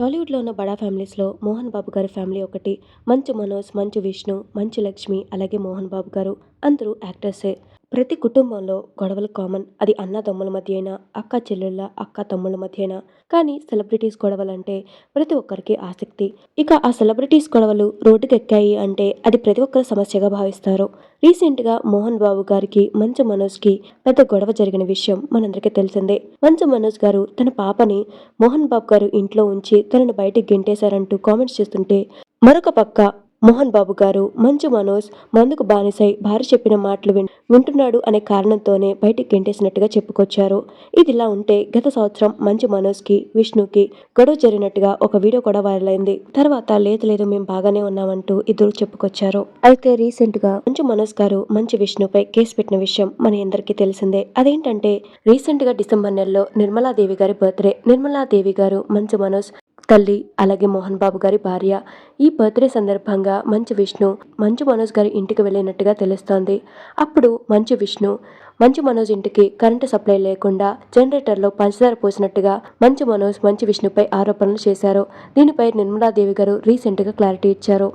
టాలీవుడ్లో ఉన్న బడా ఫ్యామిలీస్లో మోహన్ బాబు గారి ఫ్యామిలీ ఒకటి మంచు మనోజ్ మంచు విష్ణు మంచు లక్ష్మి అలాగే మోహన్ బాబు గారు అందరూ యాక్టర్సే. ప్రతి కుటుంబంలో గొడవలు కామన్ అది అన్నదమ్ముల మధ్య అయినా అక్క చెల్లెళ్ళ అక్క తమ్ముళ్ళ మధ్య అయినా. కానీ సెలబ్రిటీస్ గొడవలంటే ప్రతి ఒక్కరికి ఆసక్తి. ఇక ఆ సెలబ్రిటీస్ గొడవలు రోడ్డుకి ఎక్కాయి అంటే అది ప్రతి ఒక్కరు సమస్యగా భావిస్తారు. రీసెంట్గా మోహన్ బాబు గారికి మంచు మనోజ్కి పెద్ద గొడవ జరిగిన విషయం మనందరికీ తెలిసిందే. మంచు మనోజ్ గారు తన పాపని మోహన్ బాబు గారు ఇంట్లో ఉంచి తనను బయటికి గెంటేశారంటూ కామెంట్స్ చేస్తుంటే మరొక పక్క మోహన్ బాబు గారు మంచు మనోజ్ మందుకు బానిసై భార్య చెప్పిన మాటలు విన్ వింటున్నాడు అనే కారణంతోనే బయటికి గెంటేసినట్టుగా చెప్పుకొచ్చారు. ఇదిలా ఉంటే గత సంవత్సరం మంచు మనోజ్కి విష్ణుకి గొడవ జరిగినట్టుగా ఒక వీడియో కూడా వైరల్ అయింది తర్వాత లేదు లేదు మేము బాగానే ఉన్నామంటూ ఇద్దరు చెప్పుకొచ్చారు. అయితే రీసెంట్గా మంచు మనోజ్ గారు మంచు విష్ణుపై కేసు పెట్టిన విషయం మన అందరికీ తెలిసిందే. అదేంటంటే రీసెంట్గా డిసెంబర్ నెలలో నిర్మలాదేవి గారి బర్త్డే నిర్మలాదేవి గారు మంచు మనోజ్ తల్లి అలాగే మోహన్ బాబు గారి భార్య. ఈ బర్త్డే సందర్భంగా మంచు విష్ణు మంచు మనోజ్ గారి ఇంటికి వెళ్ళినట్టుగా తెలుస్తోంది. అప్పుడు మంచు విష్ణు మంచు మనోజ్ ఇంటికి కరెంటు సప్లై లేకుండా జనరేటర్లో పంచదార పోసినట్టుగా మంచు మనోజ్ మంచు విష్ణుపై ఆరోపణలు చేశారు. దీనిపై నిర్మలాదేవి గారు రీసెంట్గా క్లారిటీ ఇచ్చారు.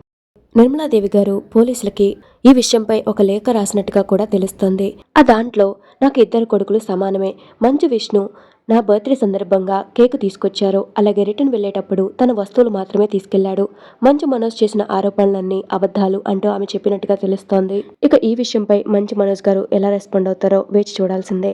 నిర్మలాదేవి గారు పోలీసులకి ఈ విషయంపై ఒక లేఖ రాసినట్టుగా కూడా తెలుస్తోంది. ఆ దాంట్లో నాకు ఇద్దరు కొడుకులు సమానమే. మంచు విష్ణు నా బర్త్డే సందర్భంగా కేక్ తీసుకొచ్చారు. అలాగే రిటర్న్ వెళ్ళేటప్పుడు తన వస్తువులు మాత్రమే తీసుకెళ్ళాడు. మంచు మనోజ్ చేసిన ఆరోపణలన్నీ అబద్ధాలు అంటూ ఆమె చెప్పినట్టుగా తెలుస్తోంది. ఇక ఈ విషయంపై మంచు మనోజ్ గారు ఎలా రెస్పాండ్ అవుతారో వేచి చూడాల్సిందే.